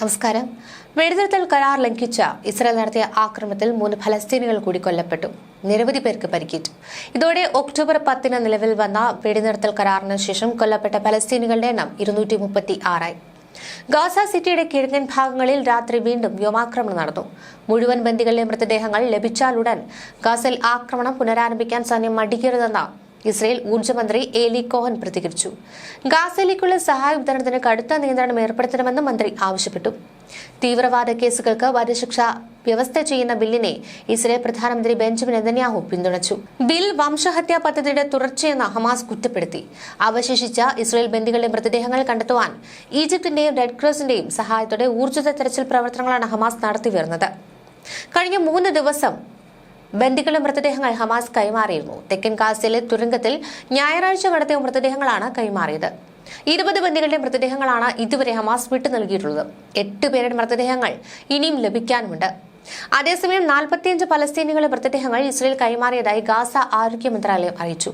നമസ്കാരം. വെടിനിർത്തൽ കരാർ ലംഘിച്ച ഇസ്രായേൽ നടത്തിയ ആക്രമണത്തിൽ മൂന്ന് ഫലസ്തീനികൾ കൂടി കൊല്ലപ്പെട്ടു. നിരവധി പേർക്ക് പരിക്കേറ്റു. ഇതോടെ ഒക്ടോബർ പത്തിന് നിലവിൽ വന്ന വെടിനിർത്തൽ കരാറിന് ശേഷം കൊല്ലപ്പെട്ട ഫലസ്തീനികളുടെ എണ്ണം ഇരുന്നൂറ്റി മുപ്പത്തി ആറായി ഗാസ സിറ്റിയുടെ കിഴക്കൻ ഭാഗങ്ങളിൽ രാത്രി വീണ്ടും വ്യോമാക്രമണം നടന്നു. മുഴുവൻ ബന്ദികളുടെ മൃതദേഹങ്ങൾ ലഭിച്ചാലുടൻ ഗാസയിൽ ആക്രമണം പുനരാരംഭിക്കാൻ സൈന്യം മടിക്കരുതെന്ന് ഇസ്രയേൽ ഊർജമന്ത്രി ഏലി കോഹൻ പ്രതികരിച്ചു. ഗാസയിലേക്കുള്ള സഹായ വിതരണത്തിന് കടുത്ത നിയന്ത്രണം ഏർപ്പെടുത്തണമെന്ന് മന്ത്രി ആവശ്യപ്പെട്ടു. തീവ്രവാദ കേസുകൾക്ക് വധശിക്ഷ വ്യവസ്ഥ ചെയ്യുന്ന ബില്ലിനെ ഇസ്രയേൽ പ്രധാനമന്ത്രി ബെഞ്ചമിൻ നെതന്യാഹു പിന്തുണച്ചു. ബിൽ വംശഹത്യാ പദ്ധതിയുടെ തുടർച്ചയെന്ന് ഹമാസ് കുറ്റപ്പെടുത്തി. അവശേഷിച്ച ഇസ്രയേൽ ബന്ദികളുടെ മൃതദേഹങ്ങൾ കണ്ടെത്തുവാൻ ഈജിപ്തിന്റെയും റെഡ് ക്രോസിന്റെയും സഹായത്തോടെ ഊർജിത തെരച്ചിൽ പ്രവർത്തനങ്ങളാണ് ഹമാസ് നടത്തിവരുന്നത്. കഴിഞ്ഞ മൂന്ന് ദിവസം ബന്ദികളുടെ മൃതദേഹങ്ങൾ ഹമാസ് കൈമാറിയിരുന്നു. തെക്കൻ കാസിലെ തുരങ്കത്തിൽ ഞായറാഴ്ച കടത്തിയ മൃതദേഹങ്ങളാണ് കൈമാറിയത്. ഇരുപത് ബന്ദികളുടെ മൃതദേഹങ്ങളാണ് ഇതുവരെ ഹമാസ് വിട്ടു നൽകിയിട്ടുള്ളത്. എട്ട് പേരുടെ മൃതദേഹങ്ങൾ ഇനിയും ലഭിക്കാനുമുണ്ട്. അതേസമയം നാൽപ്പത്തിയഞ്ച് പലസ്തീനികളുടെ മൃതദേഹങ്ങൾ ഇസ്രയേൽ കൈമാറിയതായി ഗാസ ആരോഗ്യ മന്ത്രാലയം അറിയിച്ചു.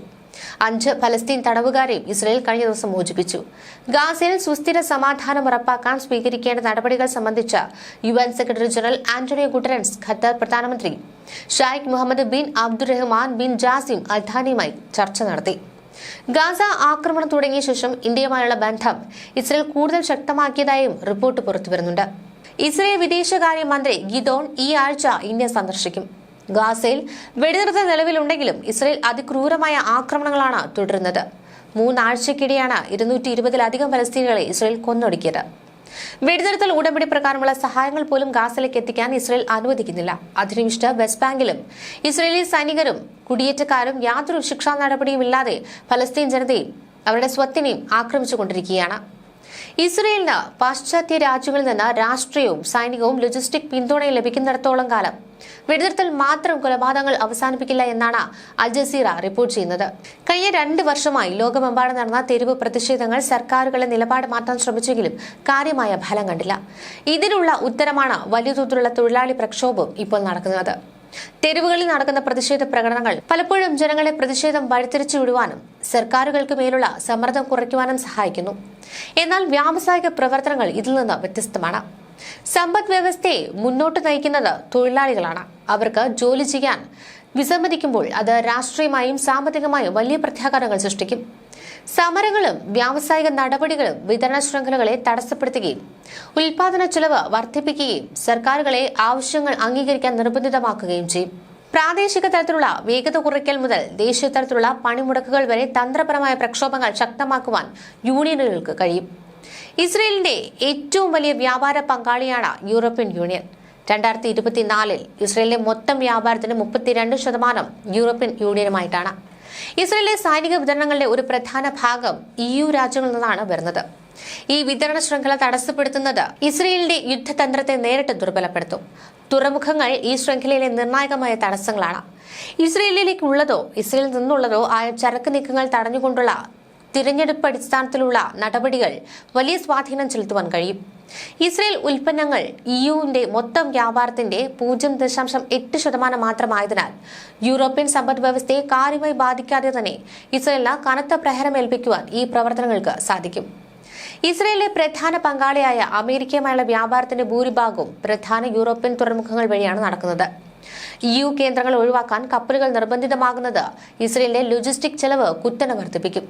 അഞ്ച് ഫലസ്തീൻ തടവുകാരെയും ഇസ്രയേൽ കഴിഞ്ഞ ദിവസം മോചിപ്പിച്ചു. ഗാസയിൽ സുസ്ഥിര സമാധാനം ഉറപ്പാക്കാൻ സ്വീകരിക്കേണ്ട നടപടികൾ സംബന്ധിച്ച U N secretary general Antonio Guterres Qatar പ്രധാനമന്ത്രി Sheikh Mohammed bin Abdulrahman bin Jassim അൽധാനിയുമായി ചർച്ച നടത്തി. ഗാസ ആക്രമണം തുടങ്ങിയ ശേഷം ഇന്ത്യയുമായുള്ള ബന്ധം ഇസ്രയേൽ കൂടുതൽ ശക്തമാക്കിയതായും റിപ്പോർട്ട് പുറത്തുവരുന്നുണ്ട്. ഇസ്രയേൽ വിദേശകാര്യമന്ത്രി ഗിദോൺ ഈ ആഴ്ച ഇന്ത്യ സന്ദർശിക്കും. ഗാസയിൽ വെടിനിർത്തൽ നിലവിലുണ്ടെങ്കിലും ഇസ്രയേൽ അതിക്രൂരമായ ആക്രമണങ്ങളാണ് തുടരുന്നത്. മൂന്നാഴ്ചക്കിടെയാണ് ഇരുന്നൂറ്റി ഇരുപതിലധികം പലസ്തീനികളെ ഇസ്രയേൽ കൊന്നൊടുക്കിയത്. വെടിനിർത്തൽ ഉടമ്പടി പ്രകാരമുള്ള സഹായങ്ങൾ പോലും ഗാസയിലേക്ക് എത്തിക്കാൻ ഇസ്രയേൽ അനുവദിക്കുന്നില്ല. അധിനിവിഷ്ട വെസ്റ്റ് ബാങ്കിലും ഇസ്രയേലി സൈനികരും കുടിയേറ്റക്കാരും യാതൊരു ശിക്ഷാ നടപടിയുമില്ലാതെ ഫലസ്തീൻ ജനതയും അവരുടെ സ്വത്തിനെയും ആക്രമിച്ചുകൊണ്ടിരിക്കുകയാണ്. ഇസ്രയേലിന് പാശ്ചാത്യ രാജ്യങ്ങളിൽ നിന്ന് രാഷ്ട്രീയവും സൈനികവും ലോജിസ്റ്റിക് പിന്തുണയും ലഭിക്കുന്നിടത്തോളം കാലം. വെടിനിർത്തൽ മാത്രം കൊലപാതകങ്ങൾ അവസാനിപ്പിക്കില്ല എന്നാണ് അൽ ജസീറ റിപ്പോർട്ട് ചെയ്യുന്നത്. കഴിഞ്ഞ രണ്ട് വർഷമായി ലോകമെമ്പാടും നടന്ന തെരുവ് പ്രതിഷേധങ്ങൾ സർക്കാരുകളെ നിലപാട് മാറ്റാൻ ശ്രമിച്ചെങ്കിലും കാര്യമായ ഫലം കണ്ടില്ല. ഇതിനുള്ള ഉത്തരമാണ് വലിയ തോതിലുള്ള തൊഴിലാളി പ്രക്ഷോഭം ഇപ്പോൾ നടക്കുന്നത്. തെരുവുകളിൽ നടക്കുന്ന പ്രതിഷേധ പ്രകടനങ്ങൾ പലപ്പോഴും ജനങ്ങളെ പ്രതിഷേധം വഴിതിരിച്ചു വിടുവാനും സർക്കാരുകൾക്ക് മേലുള്ള സമ്മർദ്ദം കുറയ്ക്കുവാനും സഹായിക്കുന്നു. എന്നാൽ വ്യാവസായിക പ്രവർത്തനങ്ങൾ ഇതിൽ നിന്ന് വ്യത്യസ്തമാണ്. സമ്പദ് വ്യവസ്ഥയെ മുന്നോട്ട് നയിക്കുന്നത് തൊഴിലാളികളാണ്. അവർക്ക് ജോലി ചെയ്യാൻ വിസമ്മതിക്കുമ്പോൾ അത് രാഷ്ട്രീയമായും സാമ്പത്തികമായും വലിയ പ്രത്യാഘാതങ്ങൾ സൃഷ്ടിക്കും. സമരങ്ങളും വ്യാവസായിക നടപടികളും വിതരണ ശൃംഖലകളെ തടസ്സപ്പെടുത്തുകയും ഉൽപാദന ചെലവ് വർദ്ധിപ്പിക്കുകയും സർക്കാരുകളെ ആവശ്യങ്ങൾ അംഗീകരിക്കാൻ നിർബന്ധിതമാക്കുകയും ചെയ്യും. പ്രാദേശിക തലത്തിലുള്ള വേഗത കുറയ്ക്കൽ മുതൽ ദേശീയ തലത്തിലുള്ള പണിമുടക്കുകൾ വരെ തന്ത്രപരമായ പ്രക്ഷോഭങ്ങൾ ശക്തമാക്കുവാൻ യൂണിയനുകൾക്ക് കഴിയും. ഇസ്രയേലിന്റെ ഏറ്റവും വലിയ വ്യാപാര പങ്കാളിയാണ് യൂറോപ്യൻ യൂണിയൻ. രണ്ടായിരത്തി ഇരുപത്തിനാലിൽ ഇസ്രയേലിലെ മൊത്തം വ്യാപാരത്തിന് മുപ്പത്തിരണ്ട് ശതമാനം യൂറോപ്യൻ യൂണിയനുമായിട്ടാണ്. ഇസ്രയേലിലെ സൈനിക വിതരണങ്ങളുടെ ഒരു പ്രധാന ഭാഗം ഇ യു രാജ്യങ്ങളിൽ നിന്നാണ് വരുന്നത്. ഈ വിതരണ ശൃംഖല തടസ്സപ്പെടുത്തുന്നത് ഇസ്രയേലിന്റെ യുദ്ധതന്ത്രത്തെ നേരിട്ട് ദുർബലപ്പെടുത്തും. തുറമുഖങ്ങൾ ഈ ശൃംഖലയിലെ നിർണായകമായ തടസ്സങ്ങളാണ്. ഇസ്രയേലിലേക്കുള്ളതോ ഇസ്രയേലിൽ നിന്നുള്ളതോ ആയ ചരക്ക് നീക്കങ്ങൾ തടഞ്ഞുകൊണ്ടുള്ള തിരഞ്ഞെടുപ്പ് അടിസ്ഥാനത്തിലുള്ള നടപടികൾ വലിയ സ്വാധീനം ചെലുത്തുവാൻ കഴിയും. ഇസ്രയേൽ ഉൽപ്പന്നങ്ങൾ ഇയുവിന്റെ മൊത്തം വ്യാപാരത്തിന്റെ പൂജ്യം ദശാംശം എട്ട് ശതമാനം മാത്രമായതിനാൽ യൂറോപ്യൻ സമ്പദ് വ്യവസ്ഥയെ കാര്യമായി ബാധിക്കാതെ തന്നെ ഇസ്രയേലിന് കനത്ത പ്രഹരമേൽപ്പിക്കുവാൻ ഈ പ്രവർത്തനങ്ങൾക്ക് സാധിക്കും. ഇസ്രയേലിലെ പ്രധാന പങ്കാളിയായ അമേരിക്കയുമായുള്ള വ്യാപാരത്തിന്റെ ഭൂരിഭാഗവും പ്രധാന യൂറോപ്യൻ തുറമുഖങ്ങൾ വഴിയാണ് നടക്കുന്നത്. യു കേന്ദ്രങ്ങൾ ഒഴിവാക്കാൻ കപ്പലുകൾ നിർബന്ധിതമാകുന്നത് ഇസ്രയേലിന്റെ ലോജിസ്റ്റിക് ചെലവ് കുത്തനെ വർദ്ധിപ്പിക്കും.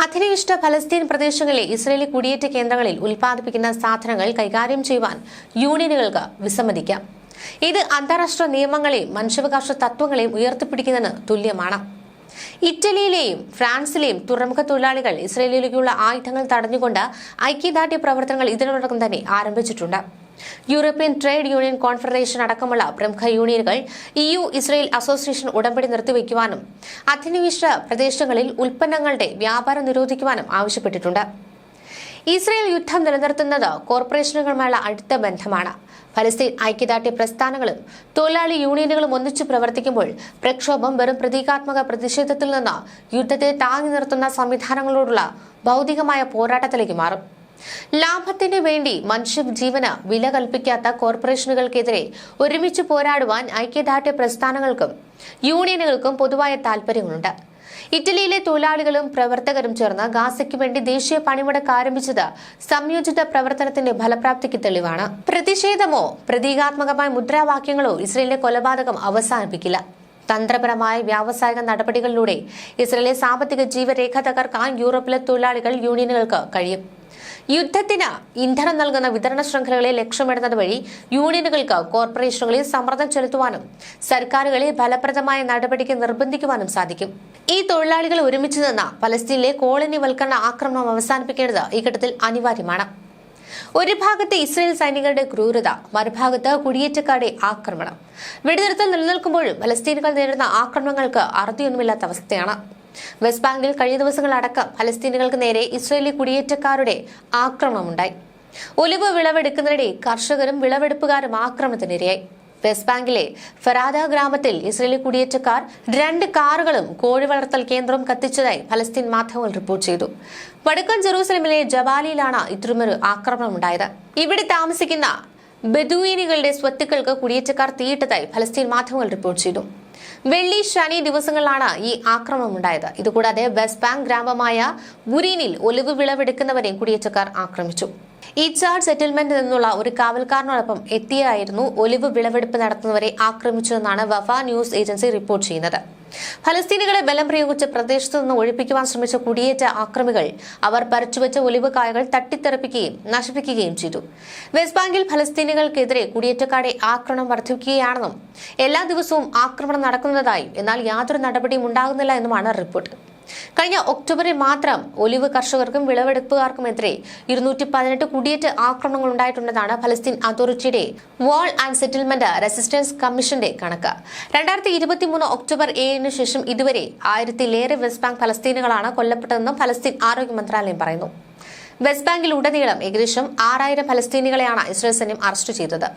അധിനിവിഷ്ട ഫലസ്തീൻ പ്രദേശങ്ങളിലെ ഇസ്രയേലി കുടിയേറ്റ കേന്ദ്രങ്ങളിൽ ഉൽപ്പാദിപ്പിക്കുന്ന സാധനങ്ങൾ കൈകാര്യം ചെയ്യുവാൻ യൂണിയനുകൾക്ക് വിസമ്മതിക്കാം. ഇത് അന്താരാഷ്ട്ര നിയമങ്ങളെയും മനുഷ്യാവകാശ തത്വങ്ങളെയും ഉയർത്തിപ്പിടിക്കുന്നതിന് തുല്യമാണ്. ഇറ്റലിയിലെയും ഫ്രാൻസിലെയും തുറമുഖ തൊഴിലാളികൾ ഇസ്രയേലിലേക്കുള്ള ആയുധങ്ങൾ തടഞ്ഞുകൊണ്ട് ഐക്യദാർഢ്യ പ്രവർത്തനങ്ങൾ ഇതിനോടകം തന്നെ ആരംഭിച്ചിട്ടുണ്ട്. യൂറോപ്യൻ ട്രേഡ് യൂണിയൻ കോൺഫെഡറേഷൻ അടക്കമുള്ള പ്രമുഖ യൂണിയനുകൾ ഇ യു ഇസ്രയേൽ അസോസിയേഷൻ ഉടമ്പടി നിർത്തിവെക്കുവാനും അധിനിവേശ പ്രദേശങ്ങളിൽ ഉൽപ്പന്നങ്ങളുടെ വ്യാപാരം നിരോധിക്കുവാനും ആവശ്യപ്പെട്ടിട്ടുണ്ട്. ഇസ്രയേൽ യുദ്ധം നിലനിർത്തുന്നത് കോർപ്പറേഷനുകളുമായുള്ള അടുത്ത ബന്ധമാണ്. ഫലസ്തീൻ ഐക്യദാർഢ്യ പ്രസ്ഥാനങ്ങളും തൊഴിലാളി യൂണിയനുകളും ഒന്നിച്ചു പ്രവർത്തിക്കുമ്പോൾ പ്രക്ഷോഭം വെറും പ്രതീകാത്മക പ്രതിഷേധത്തിൽ നിന്ന് യുദ്ധത്തെ താങ്ങി നിർത്തുന്ന സംവിധാനങ്ങളോടുള്ള ഭൗതികമായ പോരാട്ടത്തിലേക്ക് മാറും. ലാഭത്തിന് വേണ്ടി മനുഷ്യ ജീവന് വില കൽപ്പിക്കാത്ത കോർപ്പറേഷനുകൾക്കെതിരെ ഒരുമിച്ച് പോരാടുവാൻ ഐക്യദാർഢ്യ പ്രസ്ഥാനങ്ങൾക്കും യൂണിയനുകൾക്കും പൊതുവായ താൽപര്യങ്ങളുണ്ട്. ഇറ്റലിയിലെ തൊഴിലാളികളും പ്രവർത്തകരും ചേർന്ന് ഗാസയ്ക്ക് വേണ്ടി ദേശീയ പണിമുടക്ക് ആരംഭിച്ചത് സംയോജിത പ്രവർത്തനത്തിന്റെ ഫലപ്രാപ്തിക്ക് തെളിവാണ്. പ്രതിഷേധമോ പ്രതീകാത്മകമായ മുദ്രാവാക്യങ്ങളോ ഇസ്രയേലിലെ കൊലപാതകം അവസാനിപ്പിക്കില്ല. തന്ത്രപരമായ വ്യാവസായിക നടപടികളിലൂടെ ഇസ്രയേലിലെ സാമ്പത്തിക ജീവരേഖ തകർക്കാൻ യൂറോപ്പിലെ തൊഴിലാളികൾ യൂണിയനുകൾക്ക് കഴിയും. യുദ്ധത്തിന് ഇന്ധനം നൽകുന്ന വിതരണ ശൃംഖലകളെ ലക്ഷ്യമിടുന്നത് വഴി യൂണിയനുകൾക്ക് കോർപ്പറേഷനുകളിൽ സമ്മർദ്ദം ചെലുത്തുവാനും സർക്കാരുകളെ ഫലപ്രദമായ നടപടിക്ക് നിർബന്ധിക്കുവാനും സാധിക്കും. ഈ തൊഴിലാളികൾ ഒരുമിച്ച് നിന്ന് പലസ്തീനിലെ കോളനിവൽക്കരണ ആക്രമണം അവസാനിപ്പിക്കേണ്ടത് ഈ ഘട്ടത്തിൽ അനിവാര്യമാണ്. ഒരു ഭാഗത്ത് ഇസ്രയേൽ സൈനികരുടെ ക്രൂരത മറുഭാഗത്ത് കുടിയേറ്റക്കാരുടെ ആക്രമണം. വെടിനിർത്തൽ നിലനിൽക്കുമ്പോഴും പലസ്തീനുകൾ നേരിടുന്ന ആക്രമണങ്ങൾക്ക് അറുതിയൊന്നുമില്ലാത്ത അവസ്ഥയാണ്. വെസ്റ്റ് ബാങ്കിൽ കഴിഞ്ഞ ദിവസങ്ങളടക്കം ഫലസ്തീനുകൾക്ക് നേരെ ഇസ്രയേലി കുടിയേറ്റക്കാരുടെ ആക്രമണമുണ്ടായി. ഒലിവ് വിളവെടുക്കുന്നതിനിടെ കർഷകരും വിളവെടുപ്പുകാരും ആക്രമണത്തിനിരയായി. വെസ്റ്റ് ബാങ്കിലെ ഫെറാദ ഗ്രാമത്തിൽ ഇസ്രയേലി കുടിയേറ്റക്കാർ രണ്ട് കാറുകളും കോഴി വളർത്തൽ കേന്ദ്രവും കത്തിച്ചതായി ഫലസ്തീൻ മാധ്യമങ്ങൾ റിപ്പോർട്ട് ചെയ്തു. വടക്കൻ ജെറൂസലമിലെ ജബാലിയിലാണ് ഇത്തരമൊരു ആക്രമണമുണ്ടായത്. ഇവിടെ താമസിക്കുന്ന ബദുവീനികളുടെ സ്വത്തുക്കൾക്ക് കുടിയേറ്റക്കാർ തീയിട്ടതായി ഫലസ്തീൻ മാധ്യമങ്ങൾ റിപ്പോർട്ട് ചെയ്തു. വെള്ളി ശനി ദിവസങ്ങളിലാണ് ഈ ആക്രമണം ഉണ്ടായത് ഇതുകൂടാതെ വെസ്റ്റ് ബാങ്ക് ഗ്രാമമായ ബുരീനിൽ ഒലിവ് വിളവെടുക്കുന്നവരെ കുടിയേറ്റക്കാർ ആക്രമിച്ചു. ഈ ചാർജ് സെറ്റിൽമെന്റിൽ നിന്നുള്ള ഒരു കാവൽക്കാരനോടൊപ്പം എത്തിയായിരുന്നു ഒലിവ് വിളവെടുപ്പ് നടത്തുന്നവരെ ആക്രമിച്ചതെന്നാണ് വഫ ന്യൂസ് ഏജൻസി റിപ്പോർട്ട് ചെയ്യുന്നത്. ഫലസ്തീനികളെ ബലം പ്രയോഗിച്ച് പ്രദേശത്തു നിന്ന് ഒഴിപ്പിക്കുവാൻ ശ്രമിച്ച കുടിയേറ്റ ആക്രമികൾ അവർ പരച്ചുവെച്ച ഒലിവ് കായകൾ തട്ടിത്തെറിപ്പിക്കുകയും നശിപ്പിക്കുകയും ചെയ്തു. വെസ്റ്റ് ബാങ്കിൽ ഫലസ്തീനികൾക്കെതിരെ കുടിയേറ്റക്കാരുടെ ആക്രമണം വർദ്ധിക്കുകയാണെന്നും എല്ലാ ദിവസവും ആക്രമണം നടക്കുന്നതായും എന്നാൽ യാതൊരു നടപടിയും ഉണ്ടാകുന്നില്ല എന്നുമാണ് റിപ്പോർട്ട്. കഴിഞ്ഞ ഒക്ടോബറിൽ മാത്രം ഒലിവ് കർഷകർക്കും വിളവെടുപ്പുകാർക്കുമെതിരെ ഇരുന്നൂറ്റി പതിനെട്ട് കുടിയേറ്റ ആക്രമണങ്ങൾ ഉണ്ടായിട്ടുണ്ടെന്നാണ് ഫലസ്തീൻ അതോറിറ്റിയുടെ വാൾ ആൻഡ് സെറ്റിൽമെന്റ് റെസിസ്റ്റൻസ് കമ്മീഷന്റെ കണക്ക്. രണ്ടായിരത്തി ഇരുപത്തിമൂന്ന് ഒക്ടോബർ ഏഴിന് ശേഷം ഇതുവരെ ആയിരത്തിലേറെ വെസ്റ്റ് ബാങ്ക് ഫലസ്തീനുകളാണ് കൊല്ലപ്പെട്ടതെന്നും ഫലസ്തീൻ ആരോഗ്യ മന്ത്രാലയം പറയുന്നു. വെസ്റ്റ് ബാങ്കിൽ ഉടനീളം ഏകദേശം ആറായിരം ഫലസ്തീനികളെയാണ് ഇസ്രായേൽ സൈന്യം അറസ്റ്റ് ചെയ്തത്.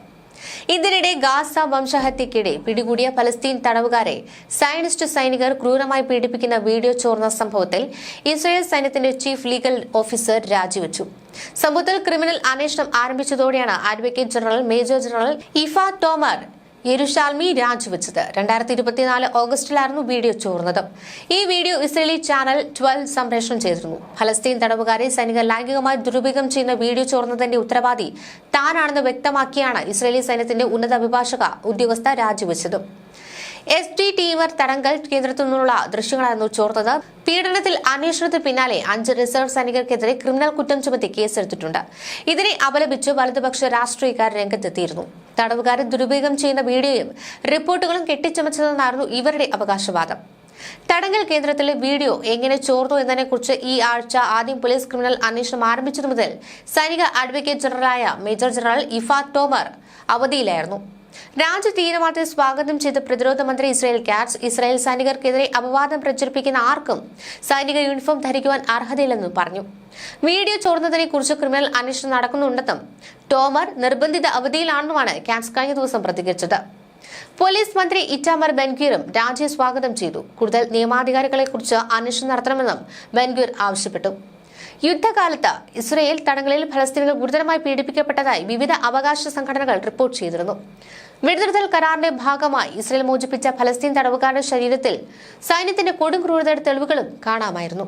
ഇതിനിടെ ഗാസ വംശഹത്യക്കിടെ പിടികൂടിയ ഫലസ്തീൻ തടവുകാരെ സയനിസ്റ്റ് സൈനികർ ക്രൂരമായി പീഡിപ്പിക്കുന്ന വീഡിയോ ചോർന്ന സംഭവത്തിൽ ഇസ്രായേൽ സൈന്യത്തിന്റെ ചീഫ് ലീഗൽ ഓഫീസർ രാജിവെച്ചു. സംഭവത്തിൽ ക്രിമിനൽ അന്വേഷണം ആരംഭിച്ചതോടെയാണ് advocate general major general Yifat Tomer Yerushalmi രാജിവെച്ചത്. രണ്ടായിരത്തി ഇരുപത്തിനാല് ഓഗസ്റ്റിലായിരുന്നു വീഡിയോ ചോർന്നത്. ഈ വീഡിയോ ഇസ്രേലി ചാനൽ ട്വൽവ് സംപ്രേഷണം ചെയ്തിരുന്നു. ഫലസ്തീൻ തടവുകാരെ സൈനികർ ലൈംഗികമായി ദുരുപയോഗം ചെയ്യുന്ന വീഡിയോ ചോർന്നതിന്റെ ഉത്തരവാദി താനാണെന്ന് വ്യക്തമാക്കിയാണ് ഇസ്രേലി സൈന്യത്തിന്റെ ഉന്നത അഭിഭാഷക ഉദ്യോഗസ്ഥ രാജിവെച്ചത്. എസ് ടി ടീമർ തടങ്കൽ കേന്ദ്രത്തിൽ നിന്നുള്ള ദൃശ്യങ്ങളായിരുന്നു ചോർന്നത്. പീഡനത്തിൽ അന്വേഷണത്തിന് പിന്നാലെ അഞ്ച് റിസർവ് സൈനികർക്കെതിരെ ക്രിമിനൽ കുറ്റം ചുമത്തി കേസെടുത്തിട്ടുണ്ട്. ഇതിനെ അപലപിച്ച് വലതുപക്ഷ രാഷ്ട്രീയക്കാർ രംഗത്തെത്തിയിരുന്നു. തടവുകാരെ ദുരുപയോഗം ചെയ്യുന്ന വീഡിയോയും റിപ്പോർട്ടുകളും കെട്ടിച്ചമച്ചതെന്നായിരുന്നു ഇവരുടെ അവകാശവാദം. തടങ്കൽ കേന്ദ്രത്തിലെ വീഡിയോ എങ്ങനെ ചോർന്നു എന്നതിനെക്കുറിച്ച് ഈ ആഴ്ച ആദ്യം പോലീസ് ക്രിമിനൽ അന്വേഷണം ആരംഭിച്ചതു മുതൽ സൈനിക അഡ്വക്കേറ്റ് ജനറലായ മേജർ ജനറൽ ഇഫാ ടോമർ അവധിയിലായിരുന്നു. രാജ്യ തീരുമാനത്തെ സ്വാഗതം ചെയ്ത പ്രതിരോധ മന്ത്രി ഇസ്രായേൽ കാറ്റ്സ് ഇസ്രായേൽ സൈനികർക്കെതിരെ അപവാദം പ്രചരിപ്പിക്കുന്ന ആർക്കും സൈനിക യൂണിഫോം ധരിക്കുവാൻ അർഹതയില്ലെന്നും പറഞ്ഞു. വീഡിയോ ചോർന്നതിനെ കുറിച്ച് ക്രിമിനൽ അന്വേഷണം നടക്കുന്നുണ്ടെന്നും ടോമർ നിർബന്ധിത അവധിയിലാണെന്നുമാണ് കാറ്റ്സ് കഴിഞ്ഞ ദിവസം പ്രതികരിച്ചത്. പോലീസ് മന്ത്രി ഇറ്റാമർ ബെൻഗീറും രാജ്യം സ്വാഗതം ചെയ്തു. കൂടുതൽ നിയമാധികാരികളെക്കുറിച്ച് അന്വേഷണം നടത്തണമെന്നും ബെൻഗീർ ആവശ്യപ്പെട്ടു. യുദ്ധകാലത്ത് ഇസ്രയേൽ തടങ്ങളിൽ ഫലസ്തീനുകൾ ഗുരുതരമായി പീഡിപ്പിക്കപ്പെട്ടതായി വിവിധ അവകാശ സംഘടനകൾ റിപ്പോർട്ട് ചെയ്തിരുന്നു. വെടിനിർത്തൽ കരാറിന്റെ ഭാഗമായി ഇസ്രയേൽ മോചിപ്പിച്ച ഫലസ്തീൻ തടവുകാരുടെ ശരീരത്തിൽ സൈന്യത്തിന്റെ കൊടും ക്രൂരതയുടെ തെളിവുകളും കാണാമായിരുന്നു.